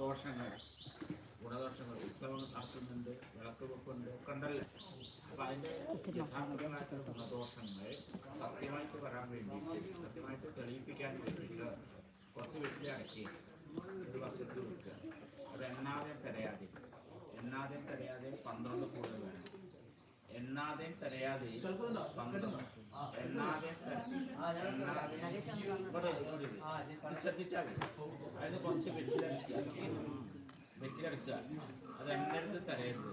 ഗുണദോഷങ്ങൾ. ഗുണദോഷങ്ങൾ ഉത്സവങ്ങൾ നടത്തുന്നുണ്ട് വിളക്ക് വെപ്പുണ്ട് ഒക്കെ ഉണ്ടല്ലോ അപ്പൊ അതിന്റെ യഥാർത്ഥമായിട്ടുള്ള ഗുണദോഷങ്ങൾ സത്യമായിട്ട് വരാൻ വേണ്ടി സത്യമായിട്ട് തെളിയിപ്പിക്കാൻ വേണ്ടിയിട്ട് കുറച്ച് വീട്ടിൽ അടക്കി ഒരു വർഷത്തിൽ വെക്കുക. അത് എണ്ണാതെ തിരയാതെ എണ്ണാതെ തിരയാതെ പന്ത്രണ്ട് കൂടുതൽ വേണം. എണ്ണാതെ തിരയാതെ പന്ത്രണ്ട് ശ്രദ്ധിച്ചാൽ അതിന് കുറച്ച് വെറ്റിലെടുക്കുക അത് എന്റെ അടുത്ത് തരരുത്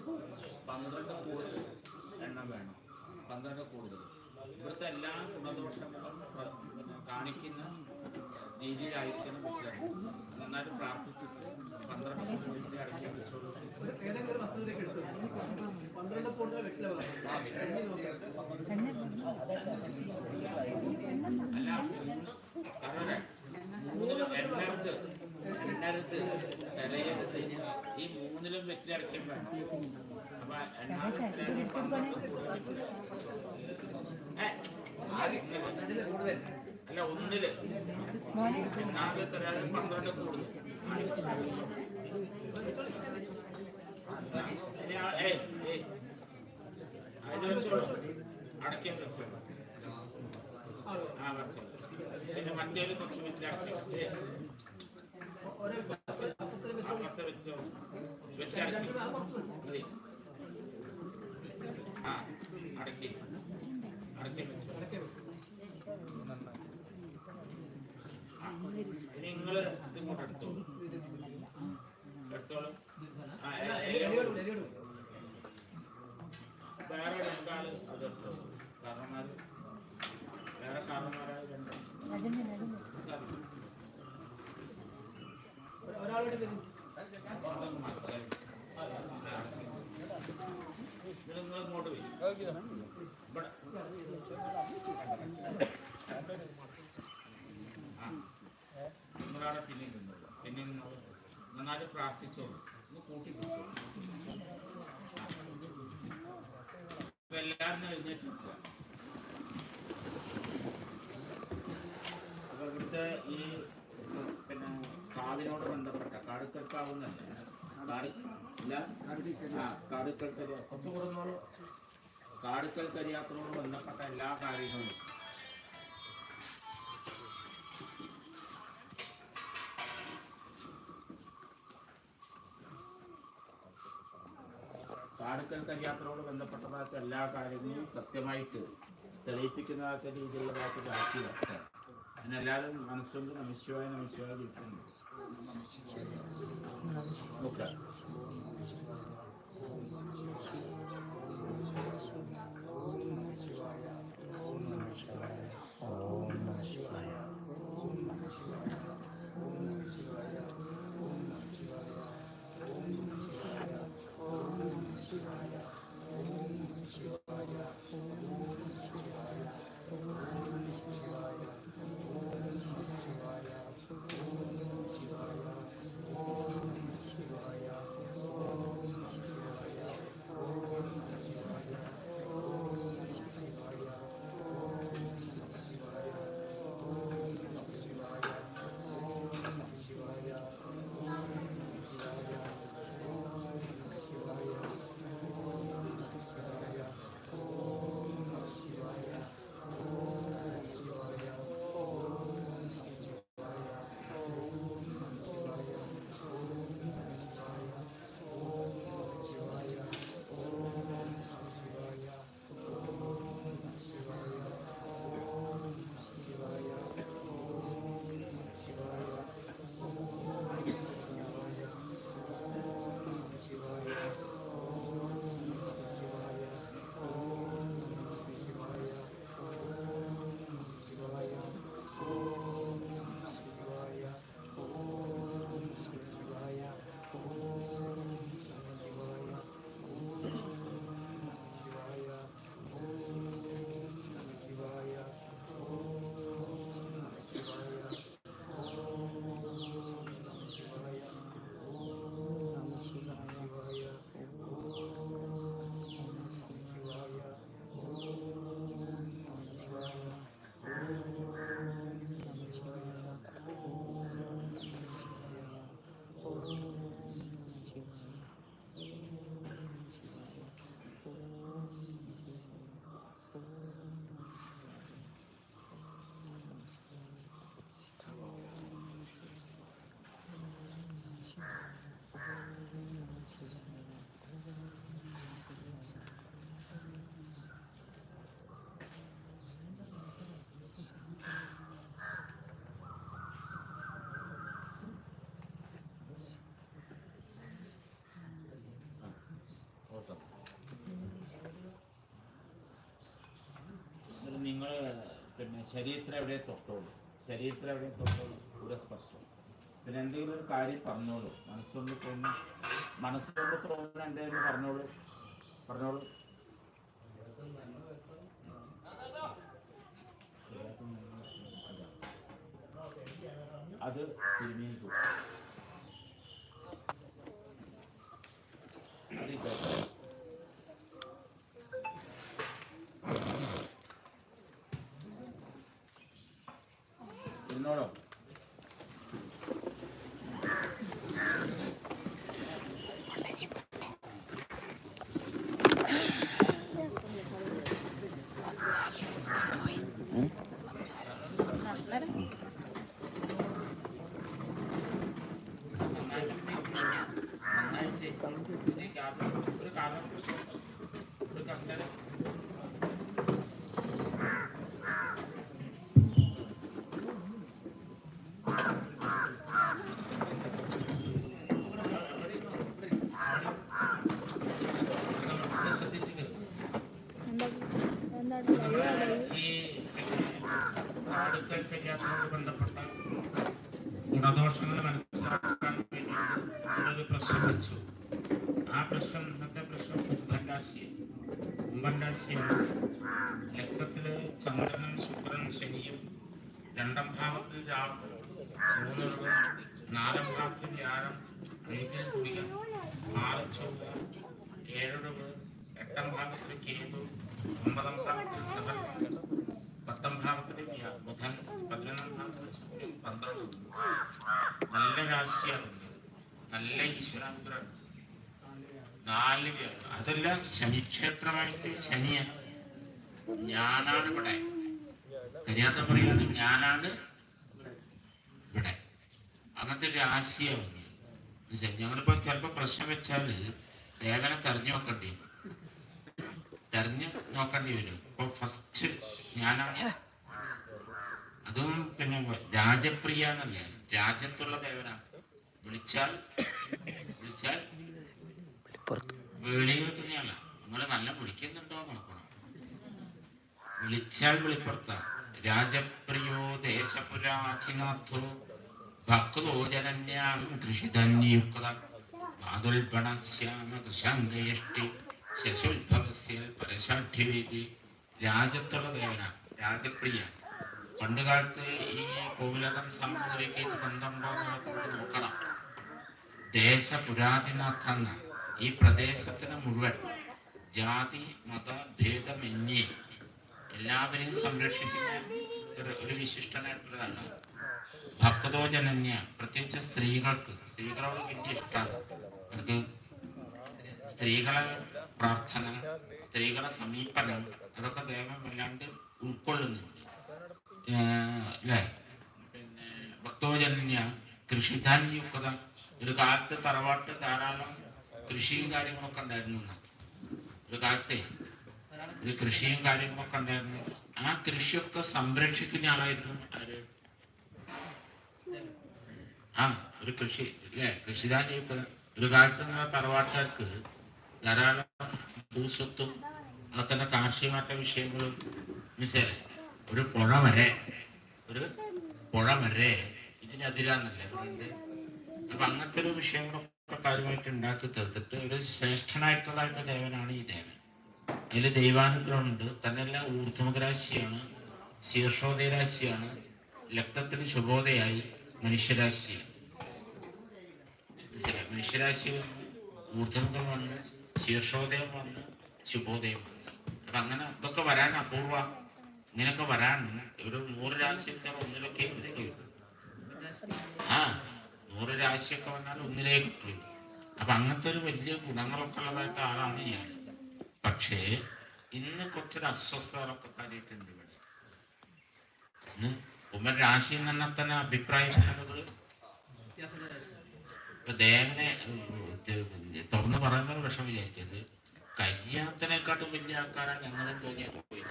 പന്ത്രണ്ട് കൂടുതൽ എണ്ണം വേണം പന്ത്രണ്ട് കൂടുതൽ ഇവിടുത്തെ എല്ലാ ഗുണദോഷങ്ങളും കാണിക്കുന്ന രീതിയിലായിരിക്കണം വെറ്റിലെടുക്കുക നന്നായിട്ട് പ്രാർത്ഥിച്ചിട്ട് പന്ത്രണ്ട് വെറ്റിലെ അടക്കി വെച്ചോളൂ. അല്ല മൂന്നിലും എണ്ണരുത് എണ്ണരുത് തിരയരുത് ഈ മൂന്നിലും വെറ്റി അടയ്ക്കാൻ വേണം അപ്പൊ എണ്ണാതെ തിരയാതെ പന്ത്രണ്ട് കൂടുതൽ. ഏ, ഒന്നിൽ. അല്ല ഒന്നിൽ. എണ്ണാതെ തിരയാതെ പന്ത്രണ്ട് വെച്ചോളൂ. പിന്നെ മറ്റേത് കുറച്ച് വെച്ചടക്കി അടക്കി. ആ അടക്കി. അടക്കി ഇടയ്ക്ക് വെച്ച്. ആ. ഇനി നിങ്ങൾ ഇത് ഇങ്ങോട്ട് എടുത്തോളൂ. എടുത്തോളൂ ആ അല്ല, എ- എലി- എ- എലിയോട് വിട്, എലിയോട് വിട്. വേറെ രണ്ടാൾ അത് എടുത്തോളൂ കാരണന്മാര് വേറെ കാരണന്മാരായ രണ്ട് സാധിക്കും ഒ- ഒരാളോട് വരും പുറത്തൊക്കെ മാറ്റാം നിങ്ങൾ ഇങ്ങോട്ട് വരും ഇവിടെ ആ നിങ്ങളവിടെ പിന്നെ നിന്നോളൂ പിന്നെ നിന്നോളൂ നന്നായിട്ട് പ്രാർത്ഥിച്ചോളൂ. കൂട്ടി എല്ലാവരും എഴുന്നേറ്റ് അപ്പൊ ഇവിടുത്തെ ഈ പിന്നെ കാവിനോട് ബന്ധപ്പെട്ട കാട് ഇല്ല? കാടുക്കൽ കുറച്ച് കൂടുന്നോളൂ കാടുക്കൽ കരിയാത്രയോട് ബന്ധപ്പെട്ട എല്ലാ കാര്യങ്ങളും കാടുക്കൽ കരിയാത്രയോട് ബന്ധപ്പെട്ടതായിട്ട് എല്ലാ കാര്യങ്ങളും സത്യമായിട്ട് തെളിയിപ്പിക്കുന്ന രീതിയിലുള്ളതായിട്ട് രാഷ്ട്രീയ അതിനെല്ലാവരും മനസ്സുകൊണ്ട് നമശിവായ നമശിവായ ജയിക്കുന്നു നോക്കുക ശരീരത്തിൽ എവിടെ തൊട്ടോളൂ? ശരീരത്തിൽ എവിടെ തൊട്ടോളൂ? ഒരു സ്പർശം. പിന്നെ എന്തെങ്കിലും ഒരു കാര്യം പറഞ്ഞോളൂ. മനസ്സുകൊണ്ട് തോന്നുന്നു മനസ്സുകൊണ്ട് തോന്നുന്ന എന്തെങ്കിലും പറഞ്ഞോളൂ. പറഞ്ഞോളൂ. അത് തിരുമേനിക്കും അത് ഇതോ. ഇരുന്നോളൂ നന്നായിട്ട് ഒരു കാരണം ഒരു കാരണം ഒരു കസേര ശ്രദ്ധിച്ചിട്ട് എന്താണ് ലൈവ് ഈ അടുക്കൽ കല്യാണത്തോട് ബന്ധപ്പെട്ട ഗുണദോഷങ്ങൾ മനസ്സിലാക്കാൻ വേണ്ടി ഒരു പ്രശ്നം ആ പ്രശ്നം ഇന്നത്തെ പ്രശ്നം കുംഭൻ രാശി കുംഭൻ രാശിയാണ് ശനിയും രണ്ടാം ഭാവത്തിൽ രാഹു മൂന്നിടവും നാലാം ഭാവത്തിൽ വ്യാഴം അഞ്ചിൽ ആറ് ചൊവ്വ ഏഴിടവ് എട്ടാം ഭാവത്തിൽ കേതു ഭാവത്തിൽ നല്ല രാശിയാണ് നല്ല ഈശ്വരാനുഗ്രഹം നാല് പേർ ശനിക്ഷേത്രമായിട്ട് ശനിയാണ് ഞാനാണ് ഇവിടെ കരിയാത്ത പറയാണ് ഞാനാണ് ഇവിടെ അങ്ങനത്തെ ഒരു മനസ്സിലായി? ഞങ്ങളിപ്പോ ചിലപ്പോ പ്രശ്നം വെച്ചാൽ ദേവനെ തെരഞ്ഞു നോക്കേണ്ടി. തെരഞ്ഞു നോക്കേണ്ടി വരും. ഇപ്പൊ ഫസ്റ്റ് ഞാനാണ് അതും പിന്നെ രാജപ്രിയ എന്നല്ലേ? രാജ്യത്തുള്ള ദേവനാണ് വിളിച്ചാൽ വിളിച്ചാൽ വിളി വെക്കുന്നയാള നിങ്ങൾ നല്ല വിളിക്കുന്നുണ്ടോ നോക്കണം. വിളിച്ചാൽ വെളിപ്പുറത്ത. രാജപ്രിയോ ദേശപുരാധിനാഥോ ഭക്തോ ജനന്യാം കൃഷിധന്യുക്ത മാതുൽഗണശ്യാമ കൃശാങ്കയഷ്ടി ശശുൽഭവസ്യ പരശാഠ്യവേദി രാജത്തുള്ള ദേവനാണ് രാജപ്രിയ. പണ്ട് കാലത്ത് ഈ കോവിലകം സാമൂഹിക ബന്ധമുണ്ടോ നോക്കണം. ദേശ പുരാതിനാഥ ഈ പ്രദേശത്തിന് മുഴുവൻ ജാതി മത ഭേദമന്യേ എല്ലാവരെയും സംരക്ഷിക്കുന്ന ഒരു ഒരു വിശിഷ്ടനായിട്ടുള്ളതാണ് ഭക്തോജനന്യ പ്രത്യേകിച്ച് സ്ത്രീകൾക്ക് സ്ത്രീകളോട് വലിയ ഇഷ്ടമാണ്. അവർക്ക് സ്ത്രീകളെ പ്രാർത്ഥന സ്ത്രീകളെ സമീപനം അതൊക്കെ ദൈവം വല്ലാണ്ട് ഉൾക്കൊള്ളുന്നുണ്ട്. അല്ലേ? പിന്നെ ഭക്തോജന്യ കൃഷിധാന്യുക്ത ഒരു കാലത്ത് തറവാട്ട് ധാരാളം കൃഷിയും കാര്യങ്ങളൊക്കെ ഉണ്ടായിരുന്നു. ഒരു കാലത്തെ ഒരു കൃഷിയും കാര്യങ്ങളൊക്കെ ഉണ്ടായിരുന്നു. ആ കൃഷിയൊക്കെ സംരക്ഷിക്കുന്ന ആളായിരുന്നു ആര്? ആ ഒരു കൃഷി അല്ലേ? കൃഷിധാന്യൊക്കെ ഒരു കാലത്ത് നിന്നുള്ള തറവാട്ടുകാർക്ക് ധാരാളം ഭൂസ്വത്തും തന്നെ കാർഷികമാറ്റ വിഷയങ്ങളും മിസ്സേ ഒരു പുഴ വരെ ഒരു പുഴ വരെ ഇതിനെതിരാന്നല്ലേ പറയുന്നത് അപ്പൊ അങ്ങനത്തെ ഒരു വിഷയങ്ങളൊക്കെ കാര്യമായിട്ട് ഉണ്ടാക്കി തീർത്തിട്ട് ഒരു ശ്രേഷ്ഠനായിട്ടുള്ളതായിട്ട് ദേവനാണ് ഈ ദേവൻ. അതിൽ ദൈവാനുഗ്രഹമുണ്ട്. തന്നെല്ലാം ഊർധ്വമകരാശിയാണ് ശീർഷോദയരാശിയാണ് ലഗ്നത്തിന് ശുഭോദയായി മനുഷ്യരാശിയാണ്? മനുഷ്യരാശി ഊർധ്വമുഖമാണ് ശീർഷോദയം വന്ന് ശുഭോദയം വന്ന്. അപ്പൊ അങ്ങനെ ഇതൊക്കെ വരാൻ അപൂർവ ഇങ്ങനെയൊക്കെ വരാൻ ഒരു നൂറ് രാശിയൊക്കെ ഒന്നിലൊക്കെ ആ നൂറ് രാശിയൊക്കെ വന്നാൽ ഒന്നിലേ കിട്ടുള്ളൂ അപ്പൊ അങ്ങനത്തെ ഒരു വലിയ ഗുണങ്ങളൊക്കെ ഉള്ളതായിട്ട് ആളാണ് ഇയാൾ പക്ഷേ ഇന്ന് കുറച്ചൊരു അസ്വസ്ഥതകളൊക്കെ കാര്യമായിട്ടുണ്ട് ഇവിടെ. ഉമ്മൻ രാശി തന്നെ തന്നെ. ഇപ്പൊ ദേവനെ തുറന്ന് പറയുന്നത് വിഷം വിചാരിക്കരുത്. കല്യാണത്തിനെക്കാട്ടും വലിയ ആൾക്കാരാണ് ഞങ്ങളെ തോന്നിയാൽ പോയി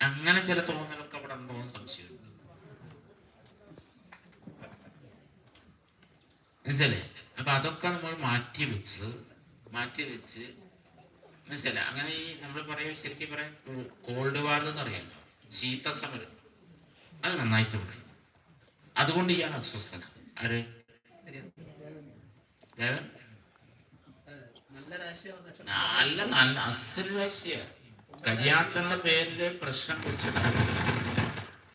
അങ്ങനെ ചില തോന്നലൊക്കെ അവിടെ ഉണ്ടോ സംശയം മനസ്സിലേ അപ്പൊ അതൊക്കെ നമ്മൾ മാറ്റി വെച്ച് മാറ്റി വെച്ച് മനസ്സിലെ അങ്ങനെ ഈ നമ്മൾ പറയാ ശരിക്കും പറയാം കോൾഡ് വാർ എന്ന് പറയാം ശീത സമരം അത് നന്നായിട്ട് പറയും. അതുകൊണ്ട് ഇയാൾ അസ്വസ്ഥന ആര്? ദേവൻ? നല്ല നല്ല അസൽ രാശിയ. കരിയാത്തന്റെ പേരിൽ പ്രശ്നം വെച്ചിട്ട്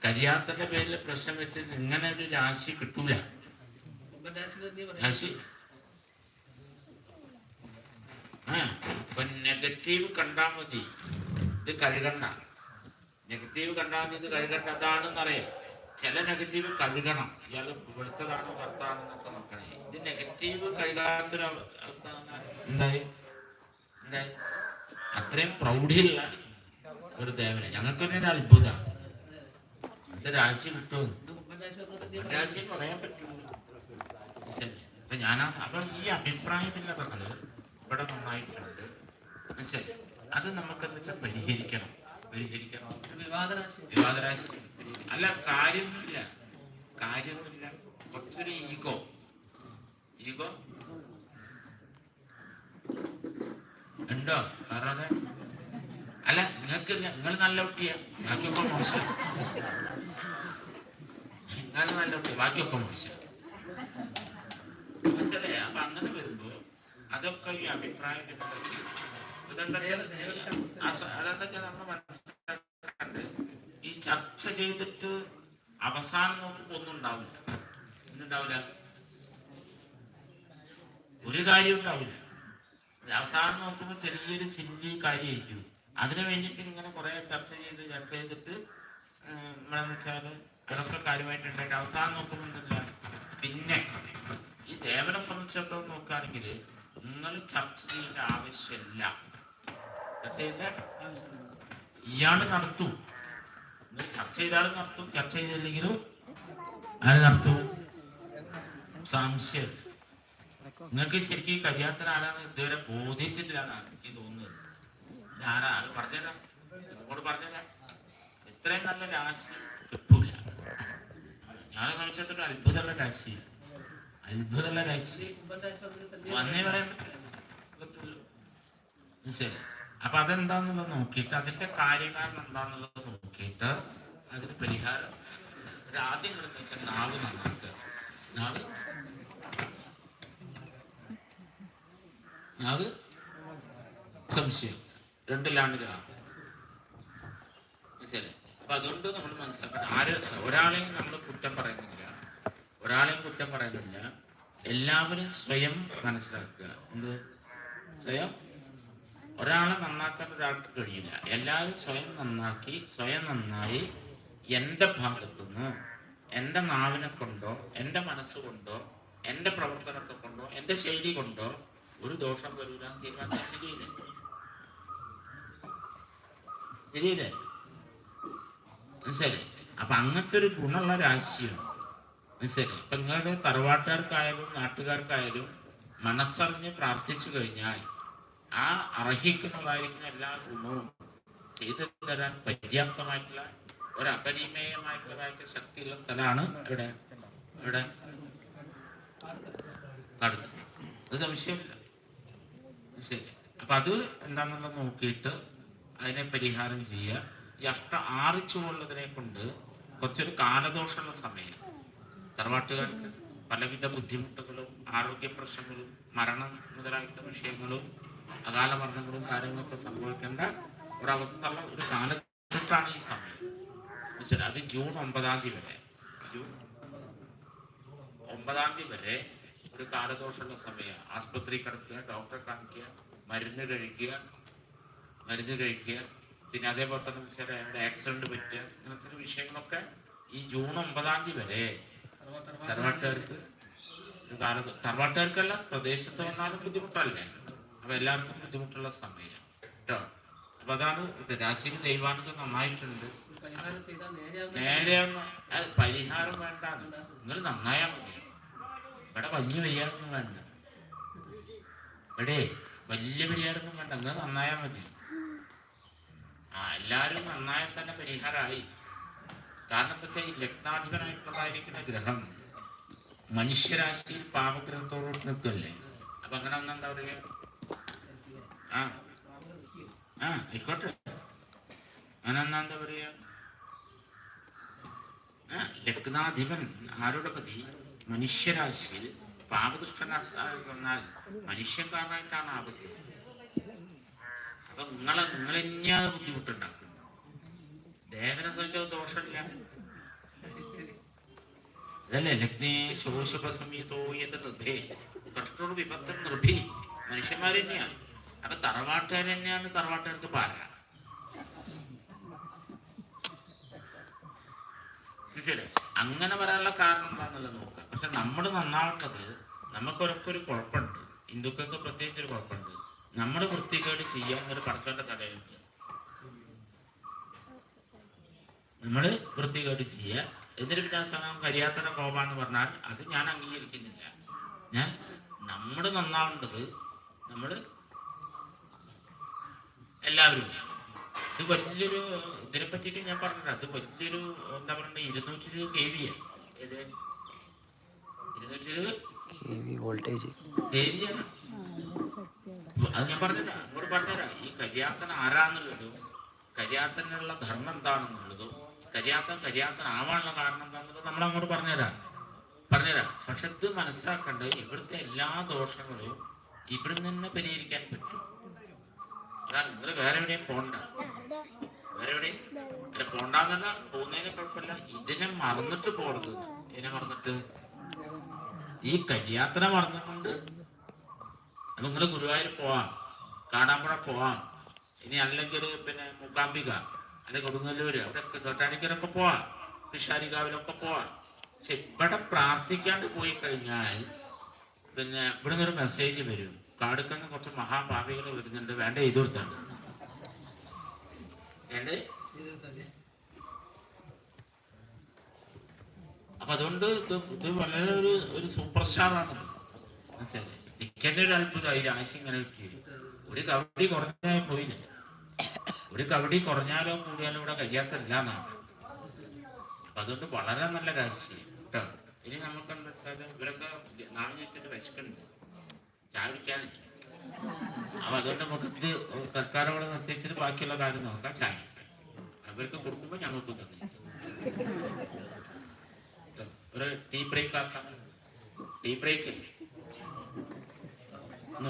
കരിയാത്തന്റെ പേരിൽ പ്രശ്നം വെച്ച് ഇങ്ങനെ ഒരു രാശി കിട്ടൂല. രാശി? ഇപ്പൊ നെഗറ്റീവ് കണ്ടാ മതി. ഇത് കഴുകണ്ട. നെഗറ്റീവ് കണ്ടാൽ മതി ഇത് കഴുകണ്ട. അതാണെന്ന് അറിയാം ചില നെഗറ്റീവ് കഴുകണം. ഇയാൾ വെളുത്തതാണ് കറുത്താണെന്നൊക്കെ നോക്കണേ. ഇത് നെഗറ്റീവ് കഴുകാത്തൊരു അവ- അവസ്ഥ എന്തായി? എന്തായി? അത്രയും പ്രൗഢിയുള്ള ഒരു ദേവന. ഞങ്ങൾക്ക് തന്നെ ഒരു അത്ഭുതം. എന്റെ രാശി കിട്ടും രാശി പറയാൻ മനസ്സിലായി? അപ്പൊ ഞാനാണ് അപ്പൊ ഈ അഭിപ്രായമില്ലാത്തത് ഇവിടെ നന്നായിട്ടുണ്ട്. മനസ്സിലായി അത് നമുക്കെന്ന് വെച്ചാൽ പരിഹരിക്കണം. പരിഹരിക്കണം. വിവാദരാശി വിവാദരാശി അല്ല കാര്യമില്ല കാര്യമൊന്നുമില്ല കുറച്ചൊരു ഈഗോ. ഈഗോ? ഉണ്ടോ? കാരണം അല്ല നിങ്ങൾക്ക് നിങ്ങൾ നല്ല കുട്ടിയാ. ബാക്കിയൊക്കെ മോശം. നിങ്ങൾ നല്ല കുട്ടിയാ. ബാക്കിയൊക്കെ മോശം. മനസ്സിലായി? അപ്പൊ അങ്ങനെ വരുമ്പോ അതൊക്കെ ഈ അഭിപ്രായം അതെന്തൊക്കെ ആ അതെന്താ വെച്ചാൽ നമ്മൾ ചർച്ച ചെയ്തിട്ട് അവസാനം നോക്കുമ്പോ ഒന്നും ഉണ്ടാവില്ല എന്തുണ്ടാവില്ല? ഒരു കാര്യം ഉണ്ടാവില്ല. അവസാനം നോക്കുമ്പോൾ ചെറിയൊരു സില്ലി കാര്യമായിരിക്കും. അതിനു വേണ്ടിയിട്ട് ഇങ്ങനെ കുറെ ചർച്ച ചെയ്ത് ചർച്ച ചെയ്തിട്ട് നമ്മളെന്ന് വെച്ചാൽ അതൊക്കെ കാര്യമായിട്ടുണ്ടായിട്ട് അവസാനം നോക്കുമ്പോൾ എന്തല്ല പിന്നെ ഈ ദേവനെ സംബന്ധിച്ചിടത്തോളം നോക്കുകയാണെങ്കിൽ നിങ്ങൾ ചർച്ച ചെയ്യേണ്ട ആവശ്യമില്ല. ഇയാൾ നടത്തും. ചർച്ച ചെയ്താലും ചർച്ച ചെയ്തില്ലെങ്കിലും സംശയം. നിങ്ങൾക്ക് ശരിക്കും കഴിയാത്ത ആരാണ് ഇതുവരെ ബോധിച്ചിട്ടില്ല എന്നാണ് എനിക്ക് തോന്നുന്നത്. ഞാനാ അത് പറഞ്ഞുതരാം. നിങ്ങളോട് പറഞ്ഞുതരാം. ഇത്രയും നല്ല രാശി കിട്ടൂല. ഞാൻ സംബന്ധിച്ചിടത്തോളം അത്ഭുതമുള്ള രാശി അത്ഭുതമുള്ള രാശി വന്നേ പറയാൻ പറ്റില്ല. പറ്റുള്ളൂ. അപ്പൊ അതെന്താന്നുള്ളത് നോക്കിയിട്ട് അതിന്റെ കാര്യകാരണം എന്താന്നുള്ളത് നോക്കിയിട്ട് അതിന് പരിഹാരം ഒരു ആദ്യം കിടന്നു വെച്ചാൽ നാവ് നന്നാക്കുക. നാവ്? നാവ്? സംശയം. രണ്ടിലാണ് ഗ്രാമം അപ്പൊ അതുകൊണ്ട് നമ്മൾ മനസ്സിലാക്കണം. ആര് ഒരാളെയും നമ്മൾ കുറ്റം പറയുന്നില്ല. ഒരാളെയും കുറ്റം പറയുന്നില്ല. എല്ലാവരും സ്വയം മനസ്സിലാക്കുക. എന്ത്? സ്വയം ഒരാളെ നന്നാക്കാൻ ഒരാൾക്ക് കഴിയില്ല. എല്ലാവരും സ്വയം നന്നാക്കി സ്വയം നന്നായി എന്റെ ഭാഗത്തുനിന്ന് എന്റെ നാവിനെ കൊണ്ടോ എന്റെ മനസ്സുകൊണ്ടോ എന്റെ പ്രവർത്തനത്തെ കൊണ്ടോ എന്റെ ശൈലി കൊണ്ടോ ഒരു ദോഷം വരില്ല തീരുമാനം ശരിയില്ലേ? മനസ്സിലായി അപ്പൊ അങ്ങനത്തെ ഒരു ഗുണമുള്ള രാശിയാണ് മനസ്സിലെ ഇപ്പൊ നിങ്ങളുടെ തറവാട്ടുകാർക്കായാലും നാട്ടുകാർക്കായാലും മനസ്സറിഞ്ഞ് പ്രാർത്ഥിച്ചു കഴിഞ്ഞാൽ ആ അർഹിക്കുന്നതായിരിക്കുന്ന എല്ലാ ഗുണവും ചെയ്തു തരാൻ പര്യാപ്തമായിട്ടുള്ള ഒരു അപരിമേയമായിട്ടുള്ളതായിട്ട് ശക്തിയുള്ള സ്ഥലമാണ് ഇവിടെ ഇവിടെ അത് സംശയമില്ല. ശരി. അപ്പൊ അത് എന്താണെന്നുള്ളത് നോക്കിയിട്ട് അതിനെ പരിഹാരം ചെയ്യുക. ഈ അഷ്ട ആറിച്ചുകൊള്ളതിനെ കൊണ്ട് കുറച്ചൊരു കാലദോഷമുള്ള സമയം. തറവാട്ടുകാർക്ക് പലവിധ ബുദ്ധിമുട്ടുകളും ആരോഗ്യ പ്രശ്നങ്ങളും മരണം മുതലായിട്ടുള്ള വിഷയങ്ങളും അകാല മരണങ്ങളും കാര്യങ്ങളൊക്കെ സംഭവിക്കേണ്ട ഒരവസ്ഥയുള്ള ഒരു കാലഘട്ടമാണ് ഈ സമയം. അത് ജൂൺ ഒമ്പതാം തീയതി വരെ. ജൂൺ ഒമ്പതാം തീയതി വരെ ഒരു കാലദോഷമുള്ള സമയം. ആസ്പത്രി കിടക്കുക ഡോക്ടറെ കാണിക്കുക മരുന്ന് കഴിക്കുക മരുന്ന് കഴിക്കുക. പിന്നെ അതേപോലെ തന്നെ ചില അയാളുടെ ആക്സിഡന്റ് പറ്റുക. ഇങ്ങനത്തെ വിഷയങ്ങളൊക്കെ ഈ ജൂൺ ഒമ്പതാം തീയതി വരെ തറവാട്ടുകാർക്ക് തറവാട്ടുകാർക്കല്ല പ്രദേശത്ത് വന്നാലും ബുദ്ധിമുട്ടല്ലേ? അപ്പൊ എല്ലാവർക്കും ബുദ്ധിമുട്ടുള്ള സമയം കേട്ടോ. അപ്പൊ അതാണ് ഇത്. രാശിയിൽ ദൈവാനുഗ്രഹം നന്നായിട്ടുണ്ട്. നേരെ അത് പരിഹാരം വേണ്ട നിങ്ങൾ നന്നായാ മതി. ഇവിടെ വലിയ പരിഹാരമൊന്നും വേണ്ട. ഇവിടെ വലിയ പരിഹാരമൊന്നും വേണ്ട. നിങ്ങൾ നന്നായാ മതി. ആ എല്ലാവരും നന്നായാൽ തന്നെ പരിഹാരമായി. കാരണം എന്താ വെച്ചാൽ ഈ ലഗ്നാധിപനായിട്ടുള്ളതായിരിക്കുന്ന ഗ്രഹം മനുഷ്യരാശി പാപഗ്രഹത്തോട് നിൽക്കല്ലേ അപ്പൊ അങ്ങനെ ഒന്നെന്താ പറയുക ആ. ആ ആയിക്കോട്ടെ. എന്താ പറയാ? ലഗ്നാധിപൻ ആരുടെ പതി? മനുഷ്യരാശിയിൽ പാപദുഷ്ടനായി മനുഷ്യൻ കാരണമായിട്ടാണ് ആപത്ത്. അപ്പൊ നിങ്ങളെ നിങ്ങൾ തന്നെയാണ് ബുദ്ധിമുട്ടുണ്ടാക്കുന്നത്. ദേവനെ വെച്ചാൽ ദോഷമില്ല. അതല്ലേ ലഗ്നേ ശോശുപസമയത്തോ എന്ന നിർഭേ കഷ്ടോട് വിപത്തം നിർഭി. മനുഷ്യന്മാർ തന്നെയാണ് അപ്പൊ തറവാട്ടുകാർ തന്നെയാണ് തറവാട്ടുകാർക്ക് പാര. അങ്ങനെ വരാനുള്ള കാരണം എന്താന്നല്ല നോക്കുക. പക്ഷെ നമ്മൾ നന്നാവേണ്ടത് നമുക്കൊരൊക്കെ ഒരു കുഴപ്പമുണ്ട്. ഹിന്ദുക്കൾക്ക് പ്രത്യേകിച്ച് ഒരു കുഴപ്പമുണ്ട്. നമ്മൾ വൃത്തികേട് ചെയ്യാൻ ഒരു പടച്ചോന്റെ തലയുണ്ട്. നമ്മൾ വൃത്തികേട് ചെയ്യുക. എന്നിട്ട് പിന്നെ സമയം കരിയാത്തന കോപ എന്ന് പറഞ്ഞാൽ അത് ഞാൻ അംഗീകരിക്കുന്നില്ല. ഞാൻ നമ്മൾ നന്നാവേണ്ടത് നമ്മൾ എല്ലാവരും. ഇത് വലിയൊരു ഇതിനെ പറ്റിയിട്ട് ഞാൻ പറഞ്ഞില്ല അത് വലിയൊരു എന്താ പറയുക ഇരുന്നൂറ്റി ഇരുപത് കെ വി ഇരുന്നൂറ്റി ഇരുപത് വോൾട്ടേജ് അത് ഞാൻ പറഞ്ഞില്ല. അങ്ങോട്ട് പറഞ്ഞുതരാം. ഈ കരിയാത്തൻ ആരാന്നുള്ളതും കരിയാത്തനുള്ള ധർമ്മം എന്താണെന്നുള്ളതും കരിയാത്തൻ കരിയാത്തൻ ആവാനുള്ള കാരണം എന്താണെന്നുള്ളത് നമ്മൾ അങ്ങോട്ട് പറഞ്ഞുതരാം. പറഞ്ഞുതരാം. പക്ഷെ ഇത് മനസ്സിലാക്കേണ്ടത് ഇവിടുത്തെ എല്ലാ ദോഷങ്ങളും ഇവിടുന്ന് നിന്ന് പരിഹരിക്കാൻ പറ്റും. നിങ്ങൾ വേറെ എവിടെയും പോണ്ട വേറെ എവിടെയും? അല്ല പോണ്ടെന്നല്ല പോകുന്നതിന് കുഴപ്പമില്ല. ഇതിനെ മറന്നിട്ട് പോകരുത് ഇതിനെ മറന്നിട്ട് ഈ കല്യാത്ര മറന്നിട്ടുണ്ട്. നിങ്ങൾ ഗുരുവായൂർ പോവാം. കാടാമ്പുഴ പോവാം. ഇനി അല്ലെങ്കിൽ പിന്നെ മൂക്കാംബിക അല്ലെങ്കിൽ കൊടുങ്ങല്ലൂര് അവിടെ ചോട്ടാനിക്കരൊക്കെ പോവാം. പിഷാരികാവിലൊക്കെ പോവാം. പക്ഷെ ഇവിടെ പ്രാർത്ഥിക്കാണ്ട് പോയി കഴിഞ്ഞാൽ പിന്നെ ഇവിടുന്ന് ഒരു മെസ്സേജ് വരും. കാടുക്കന്ന് കുറച്ച് മഹാഭാവികൾ വരുന്നുണ്ട്. വേണ്ട എതിർത്താണ് അപ്പൊ അതുകൊണ്ട് ഇത് വളരെ ഒരു ഒരു സൂപ്പർ സ്റ്റാർ ആണ് മനസ്സിലായി നിക്കന്റെ ഒരു അത്ഭുതമായി രാശി ഇങ്ങനെ ഒരു കബഡി കുറഞ്ഞാൽ പോയില്ലേ. ഒരു കബഡി കുറഞ്ഞാലോ കൂടിയാലോ ഇവിടെ കഴിയാത്തല്ല എന്നാണ് അപ്പൊ അതുകൊണ്ട് വളരെ നല്ല രാശി കേട്ടോ? ഇനി നമുക്ക് എന്താ വെച്ചാൽ ഇവരൊക്കെ നാളെ ചോദിച്ചിട്ട് വിശക്കുന്നുണ്ട്. ചായ അപ്പൊ അതുകൊണ്ട് നമുക്ക് തൽക്കാലം ഇവിടെ നിർത്തിച്ചിട്ട് ബാക്കിയുള്ള കാര്യം നോക്കാം ചായ അവർക്ക് കൊടുക്കുമ്പോ ഞങ്ങൾക്ക് തന്നെ. ഒരു ടീ ബ്രേക്ക് ആക്കാം. Tea break. ഒന്ന്